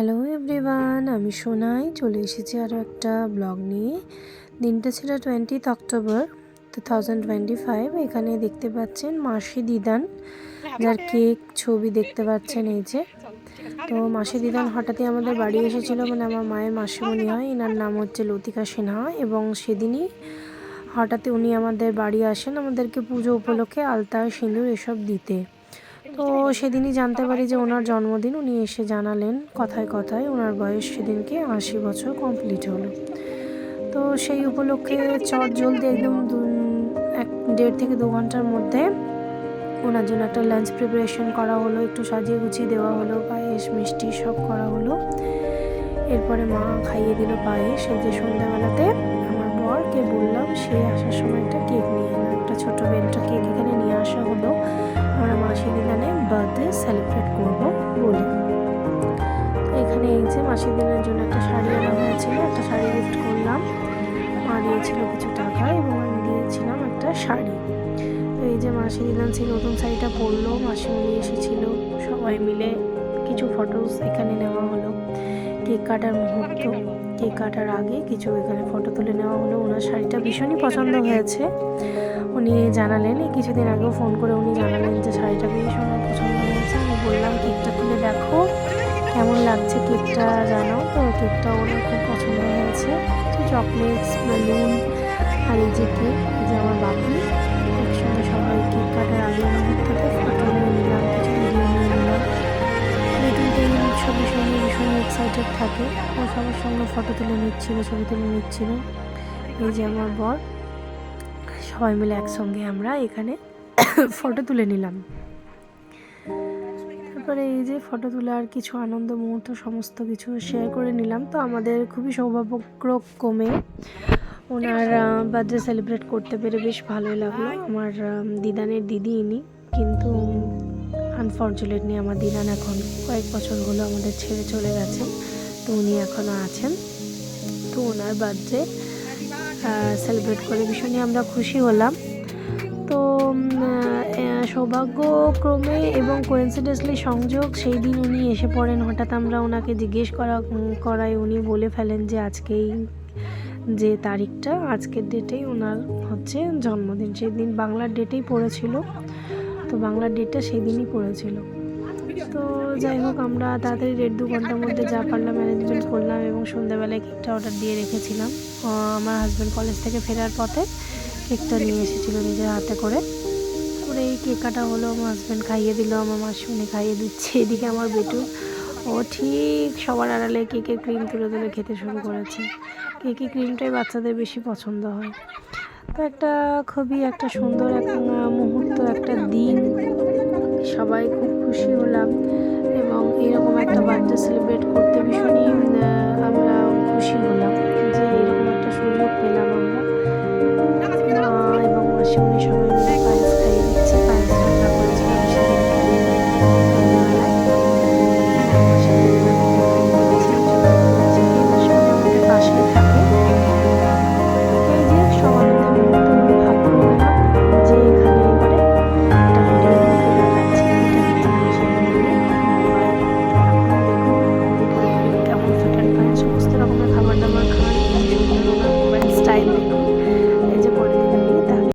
Hello everyone আমি সোনাই। চলে এসেছি আরও একটা ব্লগ নিয়ে। দিনটা ছিল twentieth October two thousand twenty five এখানে দেখতে পাচ্ছেন মাসি দিদান, যার কেক ছবি দেখতে পাচ্ছেন এই যে। তো মাসি দিদান হঠাৎই আমাদের বাড়ি এসেছিল মানে আমার মায়ের মাসিমণি হয়। এনার নাম হচ্ছে লতিকা সিনহা এবং সেদিনই হঠাৎ উনি আমাদের বাড়ি আসেন আমাদেরকে পুজো উপলক্ষে আলতা সিঁদুর এসব দিতে। তো সেদিনই জানতে পারি যে ওনার জন্মদিন উনি এসে জানালেন কথায় কথায়। ওনার বয়স সেদিনকে আশি বছর কমপ্লিট হলো। তো সেই উপলক্ষে চট জলদি একদম এক দেড় থেকে দু ঘণ্টার মধ্যে ওনার জন্য একটা লাঞ্চ প্রিপারেশন করা হলো, একটু সাজিয়ে গুছিয়ে দেওয়া হলো, পায়েস, মিষ্টি সব করা হলো। এরপরে মা খাইয়ে দিল পায়েস। এই যে সন্ধ্যাবেলাতে আমার বরকে বললাম, সে আসার সময় একটা কেক নিয়ে একটা ছোটো বেলটা কেক এখানে নিয়ে আসা হলো। আমরা মাসি দিদানে বার্থডে সেলিব্রেট করব বলে। তো এখানে এই যে মাসি দিনের জন্য একটা শাড়ি আনা হয়েছিল, একটা শাড়ি গিফট করলাম। মা দিয়েছিল কিছু টাকা এবং আমি দিয়েছিলাম একটা শাড়ি। তো এই যে মাসি দিলাম সেই নতুন শাড়িটা পরলো, মাসিমণি এসেছিল, সবাই মিলে কিছু ফটোস এখানে নেওয়া হলো। কেক কাটার মুহূর্ত, কেক কাটার আগে কিছু এখানে ফটো তুলে নেওয়া হলো। ওনার শাড়িটা ভীষণই পছন্দ হয়েছে। উনি জানালেন কিছুদিন আগেও ফোন করে উনি জানালেন যে শাড়িটা ভীষণ আমার পছন্দ হয়েছে। আমি বললাম, কেকটা তুলে দেখো, কেমন লাগছে কেকটা জানাও তো? কেকটা ওনার খুব পছন্দ হয়েছে। চকলেটস, বেলুন আর এই যে কেক যে আমার বাবু একসঙ্গে সবাই কেক কাটার আগে মুহূর্ততে ফটো নিয়ে নিলাম, কিছু ভিডিও নিয়ে নিলাম। এই উৎসব বিষয় নিয়ে ভীষণ এক্সাইটেড থাকে। ও সবার সঙ্গে ফটো তুলে নিচ্ছিল, ছবি তুলে নিচ্ছিল। এই যে আমার বর সবাই মিলে একসঙ্গে আমরা এখানে ফটো তুলে নিলাম। তারপরে এই যে ফটো তুলে আর কিছু আনন্দ মুহূর্ত, সমস্ত কিছু শেয়ার করে নিলাম। তো আমাদের খুবই সৌভাগ্যক্রমে ওনার বার্থডে সেলিব্রেট করতে পেরে বেশ ভালোই লাগল। আমার দিদানের দিদি ইনি, কিন্তু আনফর্চুনেটলি আমার দিদান এখন কয়েক বছর হলো আমাদের ছেড়ে চলে গেছেন। তো উনি এখনও আছেন। তো ওনার বার্থডে সেলিব্রেট করে ভীষণই আমরা খুশি হলাম। তো সৌভাগ্যক্রমে এবং কোয়েন্সিডেন্সলি সংযোগ, সেই দিন উনি এসে পড়েন। হঠাৎ আমরা ওনাকে জিজ্ঞেস করা, করায় উনি বলে ফেলেন যে আজকেই যে তারিখটা, আজকের ডেটেই ওনার হচ্ছে জন্মদিন। সেই দিন বাংলার ডেটেই পড়েছিল। তো বাংলার ডেটটা সেই দিনই পড়েছিল। তো যাই হোক, আমরা তাড়াতাড়ি দেড় দু ঘণ্টার মধ্যে যা পারলাম ম্যানেজমেন্ট করলাম এবং সন্ধ্যাবেলায় কেকটা অর্ডার দিয়ে রেখেছিলাম। আমার হাজব্যান্ড কলেজ থেকে ফেরার পথে কেকটা নিয়ে এসেছিল নিজের হাতে করে। তারপরে এই কেক কাটা হলো, আমার হাজব্যান্ড খাইয়ে দিল, আমার মাসুনি খাইয়ে দিচ্ছে এদিকে আমার বেটু। ও ঠিক সবার আড়ালে কেকের ক্রিম তুলে তুলে খেতে শুরু করেছে। কেকের ক্রিমটাই বাচ্চাদের বেশি পছন্দ হয়। তো একটা খুবই একটা সুন্দর একটা মুহূর্ত, একটা দিন। সবাই খুব খুশি হলাম এবং এরকম একটা বার্থডে সেলিব্রেট করতে ভীষণই আমরা খুশি হলাম যে এরকম একটা সুযোগ পেলাম আমরা। এবং উনি সবাই